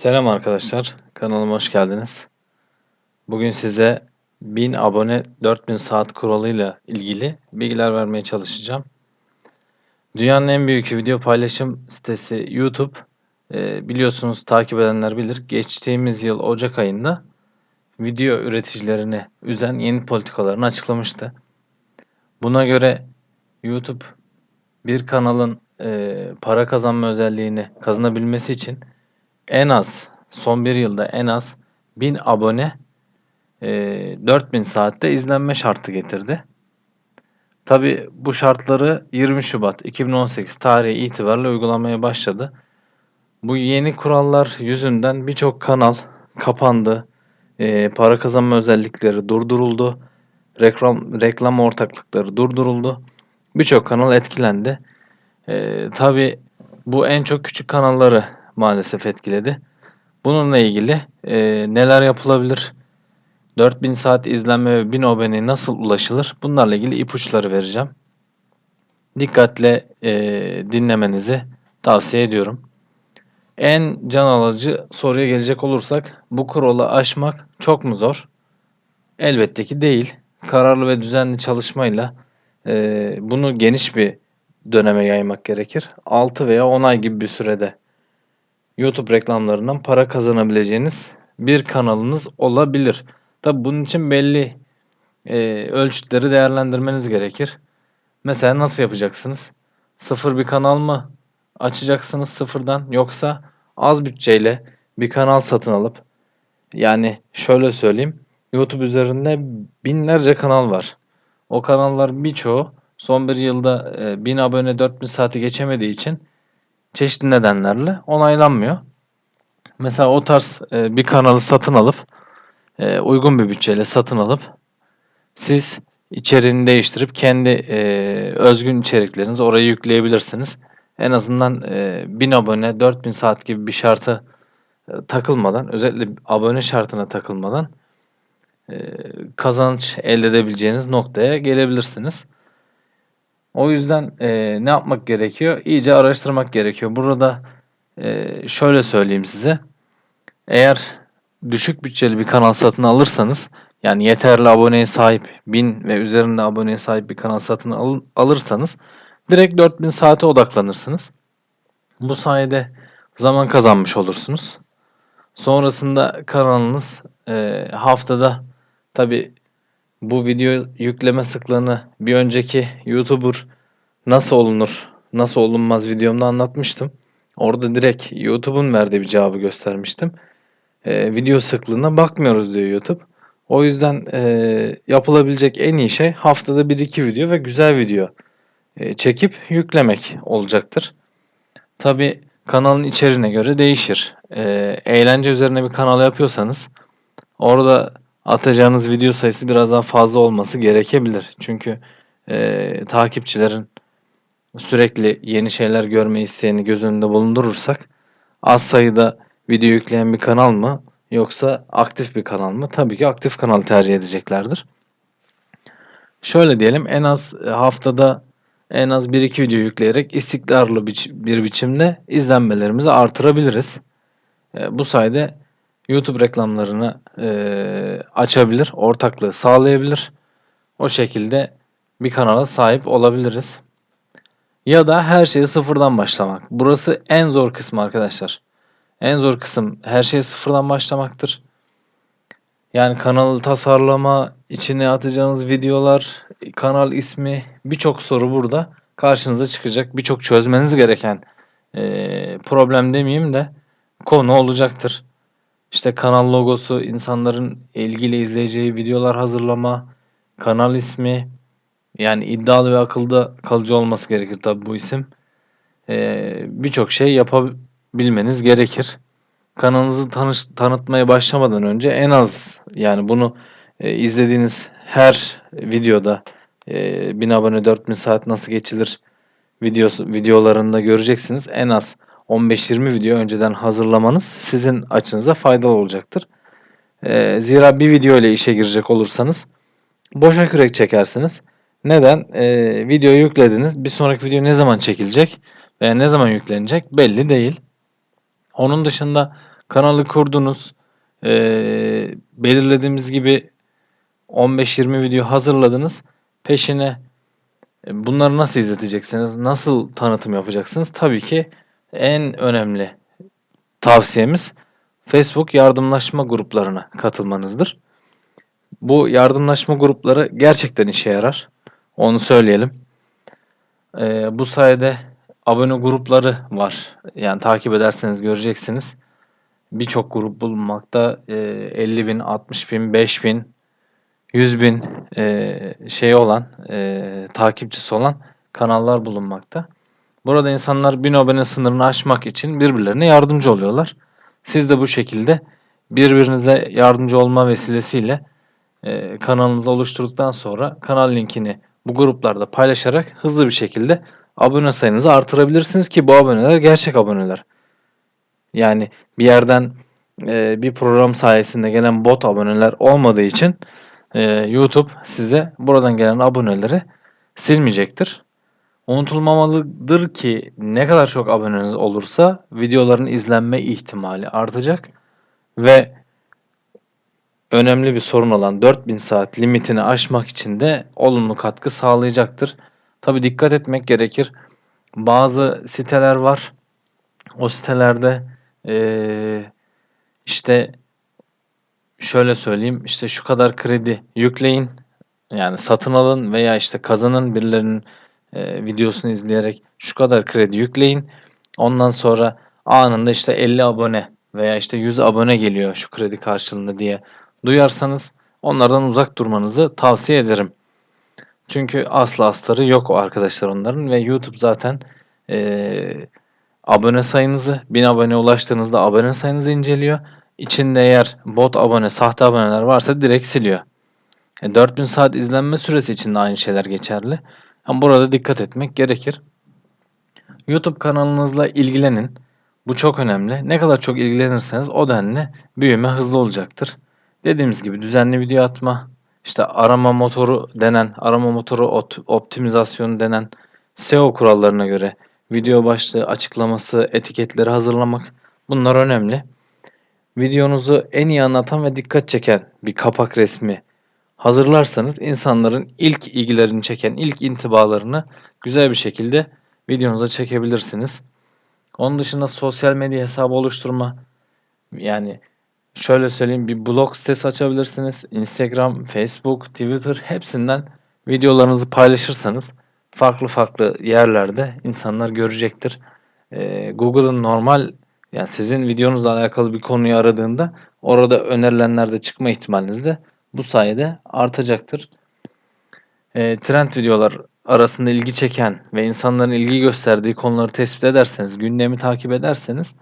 Selam arkadaşlar, kanalıma hoş geldiniz. Bugün size 1000 abone 4000 saat kuralıyla ilgili bilgiler vermeye çalışacağım. Dünyanın en büyük video paylaşım sitesi YouTube. Ee, biliyorsunuz takip edenler bilir. Geçtiğimiz yıl Ocak ayında video üreticilerini üzen yeni politikalarını açıklamıştı. Buna göre YouTube bir kanalın e, para kazanma özelliğini kazanabilmesi için en az son bir yılda en az 1000 abone e, 4000 saatte izlenme şartı getirdi. Tabi bu şartları 20 Şubat 2018 tarihi itibariyle uygulamaya başladı. Bu yeni kurallar yüzünden birçok kanal kapandı. E, para kazanma özellikleri durduruldu. Reklam, reklam ortaklıkları durduruldu. Birçok kanal etkilendi. E, Tabi bu en çok küçük kanalları maalesef etkiledi. Bununla ilgili e, neler yapılabilir? 4000 saat izlenme ve 1000 aboneye nasıl ulaşılır? Bunlarla ilgili ipuçları vereceğim. Dikkatle e, dinlemenizi tavsiye ediyorum. En can alıcı soruya gelecek olursak bu kuralı aşmak çok mu zor? Elbette ki değil. Kararlı ve düzenli çalışmayla e, bunu geniş bir döneme yaymak gerekir. 6 veya 10 ay gibi bir sürede YouTube reklamlarından para kazanabileceğiniz bir kanalınız olabilir. Tabi bunun için belli e, ölçütleri değerlendirmeniz gerekir. Mesela nasıl yapacaksınız? Sıfır bir kanal mı açacaksınız sıfırdan yoksa az bütçeyle bir kanal satın alıp yani şöyle söyleyeyim YouTube üzerinde binlerce kanal var. O kanallar birçoğu son bir yılda e, 1000 abone 4000 saati geçemediği için çeşitli nedenlerle onaylanmıyor. Mesela o tarz e, bir kanalı satın alıp e, uygun bir bütçeyle satın alıp siz içeriğini değiştirip kendi e, özgün içeriklerinizi oraya yükleyebilirsiniz. En azından e, 1000 abone 4000 saat gibi bir şartı e, takılmadan özellikle abone şartına takılmadan e, kazanç elde edebileceğiniz noktaya gelebilirsiniz. O yüzden e, ne yapmak gerekiyor? İyice araştırmak gerekiyor. Burada e, şöyle söyleyeyim size. Eğer düşük bütçeli bir kanal satın alırsanız yani yeterli aboneye sahip 1000 ve üzerinde aboneye sahip bir kanal satın al, alırsanız direkt 4000 saate odaklanırsınız. Bu sayede zaman kazanmış olursunuz. Sonrasında kanalınız e, haftada tabi bu video yükleme sıklığını bir önceki YouTuber nasıl olunur, nasıl olunmaz videomda anlatmıştım. Orada direkt YouTube'un verdiği bir cevabı göstermiştim. Ee, video sıklığına bakmıyoruz diyor YouTube. O yüzden e, yapılabilecek en iyi şey haftada 1-2 video ve güzel video e, çekip yüklemek olacaktır. Tabi kanalın içeriğine göre değişir. E, eğlence üzerine bir kanal yapıyorsanız orada atacağınız video sayısı biraz daha fazla olması gerekebilir. Çünkü e, takipçilerin sürekli yeni şeyler görme isteğini göz önünde bulundurursak az sayıda video yükleyen bir kanal mı yoksa aktif bir kanal mı? Tabii ki aktif kanal tercih edeceklerdir. Şöyle diyelim en az haftada en az 1-2 video yükleyerek istikrarlı bir biçimde izlenmelerimizi artırabiliriz. E, bu sayede YouTube reklamlarını e, açabilir, ortaklığı sağlayabilir. O şekilde bir kanala sahip olabiliriz. Ya da her şeyi sıfırdan başlamak. Burası en zor kısmı arkadaşlar. En zor kısım her şeyi sıfırdan başlamaktır. Yani kanalı tasarlama, içine atacağınız videolar, kanal ismi birçok soru burada karşınıza çıkacak. Birçok çözmeniz gereken e, problem demeyeyim de konu olacaktır. İşte kanal logosu, insanların ilgili izleyeceği videolar hazırlama, kanal ismi, yani iddialı ve akılda kalıcı olması gerekir tabi bu isim. Ee, Birçok şey yapabilmeniz gerekir. Kanalınızı tanış, tanıtmaya başlamadan önce en az yani bunu e, izlediğiniz her videoda e, 1000 abone 4000 saat nasıl geçilir videosu, videolarında göreceksiniz. En az 15-20 video önceden hazırlamanız sizin açınıza faydalı olacaktır. E, zira bir video ile işe girecek olursanız boşa kürek çekersiniz. Neden? E, videoyu yüklediniz. Bir sonraki video ne zaman çekilecek veya ne zaman yüklenecek belli değil. Onun dışında Kanalı kurdunuz. E, belirlediğimiz gibi 15-20 video hazırladınız. Peşine e, bunları nasıl izleteceksiniz? Nasıl tanıtım yapacaksınız? Tabii ki en önemli tavsiyemiz Facebook yardımlaşma gruplarına katılmanızdır. Bu yardımlaşma grupları gerçekten işe yarar. Onu söyleyelim. Ee, bu sayede abone grupları var. Yani takip ederseniz göreceksiniz. Birçok grup bulunmakta. Ee, 50 bin, 60 bin, 5 bin, 100 bin e, şey olan, e, takipçisi olan kanallar bulunmakta. Burada insanlar bin abone sınırını aşmak için birbirlerine yardımcı oluyorlar. Siz de bu şekilde birbirinize yardımcı olma vesilesiyle e, kanalınızı oluşturduktan sonra kanal linkini bu gruplarda paylaşarak hızlı bir şekilde abone sayınızı artırabilirsiniz ki bu aboneler gerçek aboneler. Yani bir yerden e, bir program sayesinde gelen bot aboneler olmadığı için e, YouTube size buradan gelen aboneleri silmeyecektir. Unutulmamalıdır ki ne kadar çok aboneniz olursa videoların izlenme ihtimali artacak ve önemli bir sorun olan 4000 saat limitini aşmak için de olumlu katkı sağlayacaktır. Tabi dikkat etmek gerekir. Bazı siteler var. O sitelerde ee, işte şöyle söyleyeyim işte şu kadar kredi yükleyin yani satın alın veya işte kazanın birilerinin e, videosunu izleyerek şu kadar kredi yükleyin. Ondan sonra anında işte 50 abone veya işte 100 abone geliyor şu kredi karşılığında diye duyarsanız onlardan uzak durmanızı tavsiye ederim. Çünkü asla astarı yok o arkadaşlar onların ve YouTube zaten e, abone sayınızı 1000 abone ulaştığınızda abone sayınızı inceliyor. İçinde eğer bot abone, sahte aboneler varsa direkt siliyor. E, 4000 saat izlenme süresi için de aynı şeyler geçerli. Ama burada dikkat etmek gerekir. YouTube kanalınızla ilgilenin. Bu çok önemli. Ne kadar çok ilgilenirseniz o denli büyüme hızlı olacaktır. Dediğimiz gibi düzenli video atma, işte arama motoru denen, arama motoru optimizasyonu denen SEO kurallarına göre video başlığı, açıklaması, etiketleri hazırlamak bunlar önemli. Videonuzu en iyi anlatan ve dikkat çeken bir kapak resmi hazırlarsanız insanların ilk ilgilerini çeken, ilk intibalarını güzel bir şekilde videonuza çekebilirsiniz. Onun dışında sosyal medya hesabı oluşturma yani şöyle söyleyeyim bir blog sitesi açabilirsiniz. Instagram, Facebook, Twitter hepsinden videolarınızı paylaşırsanız farklı farklı yerlerde insanlar görecektir. Ee, Google'ın normal yani sizin videonuzla alakalı bir konuyu aradığında orada önerilenlerde çıkma ihtimaliniz de bu sayede artacaktır. E, trend videolar arasında ilgi çeken ve insanların ilgi gösterdiği konuları tespit ederseniz, gündemi takip ederseniz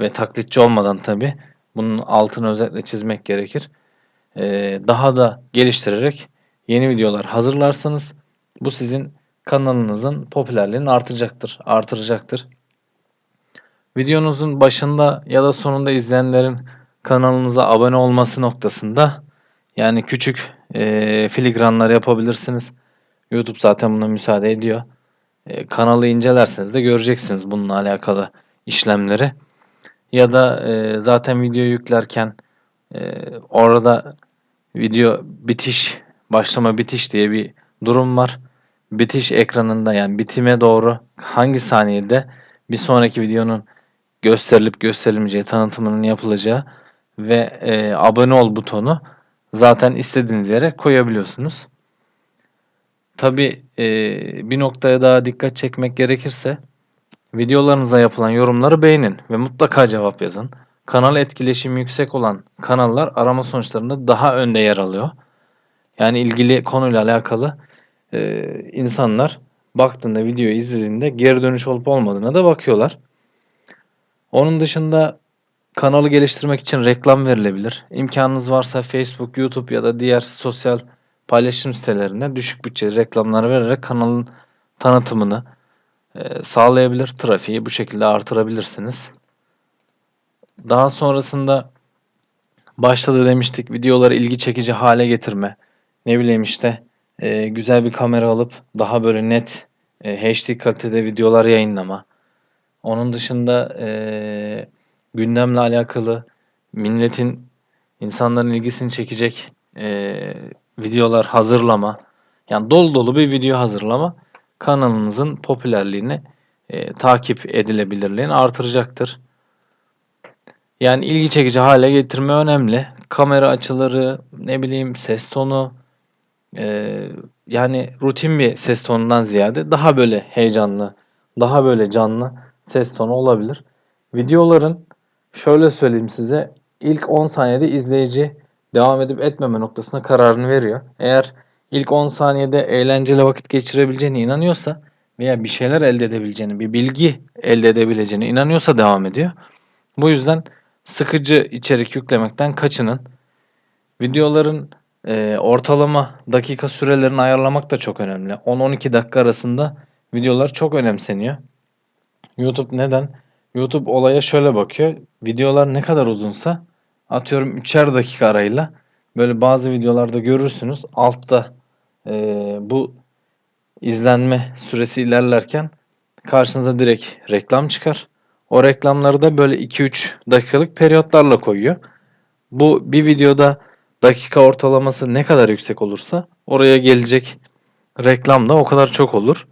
ve taklitçi olmadan tabi bunun altını özellikle çizmek gerekir. E, daha da geliştirerek yeni videolar hazırlarsanız bu sizin kanalınızın popülerliğini artacaktır, artıracaktır. Videonuzun başında ya da sonunda izleyenlerin kanalınıza abone olması noktasında yani küçük e, filigranlar yapabilirsiniz. YouTube zaten buna müsaade ediyor. E, kanalı incelerseniz de göreceksiniz bununla alakalı işlemleri. Ya da e, zaten video yüklerken e, orada video bitiş, başlama bitiş diye bir durum var. Bitiş ekranında yani bitime doğru hangi saniyede bir sonraki videonun gösterilip gösterilmeyeceği tanıtımının yapılacağı ve e, abone ol butonu zaten istediğiniz yere koyabiliyorsunuz. Tabi e, bir noktaya daha dikkat çekmek gerekirse videolarınıza yapılan yorumları beğenin ve mutlaka cevap yazın. Kanal etkileşimi yüksek olan kanallar arama sonuçlarında daha önde yer alıyor. Yani ilgili konuyla alakalı e, insanlar baktığında videoyu izlediğinde geri dönüş olup olmadığına da bakıyorlar. Onun dışında Kanalı geliştirmek için reklam verilebilir. İmkanınız varsa Facebook, YouTube ya da diğer sosyal paylaşım sitelerinde düşük bütçeli reklamlar vererek kanalın tanıtımını e, sağlayabilir. Trafiği bu şekilde artırabilirsiniz. Daha sonrasında başta da demiştik videoları ilgi çekici hale getirme. Ne bileyim işte e, güzel bir kamera alıp daha böyle net e, HD kalitede videolar yayınlama. Onun dışında e, gündemle alakalı milletin, insanların ilgisini çekecek eee, videolar hazırlama, yani dolu dolu bir video hazırlama kanalınızın popülerliğini, eee, takip edilebilirliğini artıracaktır. Yani ilgi çekici hale getirme önemli. Kamera açıları, ne bileyim ses tonu, eee, yani rutin bir ses tonundan ziyade daha böyle heyecanlı, daha böyle canlı ses tonu olabilir. Videoların şöyle söyleyeyim size ilk 10 saniyede izleyici devam edip etmeme noktasına kararını veriyor. Eğer ilk 10 saniyede eğlenceli vakit geçirebileceğine inanıyorsa veya bir şeyler elde edebileceğini, bir bilgi elde edebileceğine inanıyorsa devam ediyor. Bu yüzden sıkıcı içerik yüklemekten kaçının. Videoların e, ortalama dakika sürelerini ayarlamak da çok önemli. 10-12 dakika arasında videolar çok önemseniyor. YouTube neden? YouTube olaya şöyle bakıyor. Videolar ne kadar uzunsa atıyorum 3'er dakika arayla böyle bazı videolarda görürsünüz altta e, bu izlenme süresi ilerlerken karşınıza direkt reklam çıkar. O reklamları da böyle 2-3 dakikalık periyotlarla koyuyor. Bu bir videoda dakika ortalaması ne kadar yüksek olursa oraya gelecek reklam da o kadar çok olur.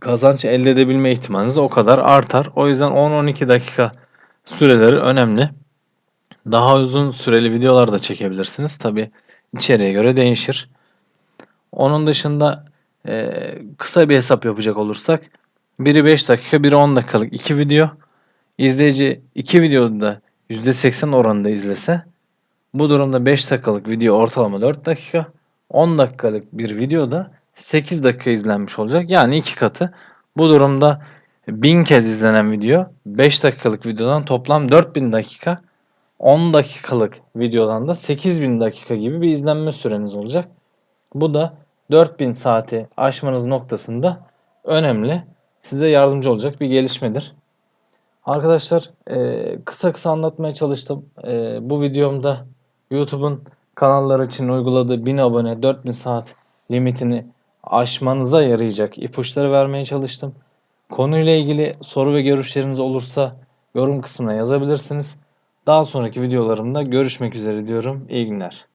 Kazanç elde edebilme ihtimaliniz o kadar artar. O yüzden 10-12 dakika süreleri önemli. Daha uzun süreli videolar da çekebilirsiniz. Tabi içeriğe göre değişir. Onun dışında e, kısa bir hesap yapacak olursak biri 5 dakika, biri 10 dakikalık iki video. İzleyici iki videoda %80 oranında izlese bu durumda 5 dakikalık video ortalama 4 dakika, 10 dakikalık bir videoda 8 dakika izlenmiş olacak. Yani iki katı. Bu durumda 1000 kez izlenen video 5 dakikalık videodan toplam 4000 dakika 10 dakikalık videodan da 8000 dakika gibi bir izlenme süreniz olacak. Bu da 4000 saati aşmanız noktasında önemli. Size yardımcı olacak bir gelişmedir. Arkadaşlar e, kısa kısa anlatmaya çalıştım. E, bu videomda YouTube'un kanallar için uyguladığı 1000 abone 4000 saat limitini aşmanıza yarayacak ipuçları vermeye çalıştım. Konuyla ilgili soru ve görüşleriniz olursa yorum kısmına yazabilirsiniz. Daha sonraki videolarımda görüşmek üzere diyorum. İyi günler.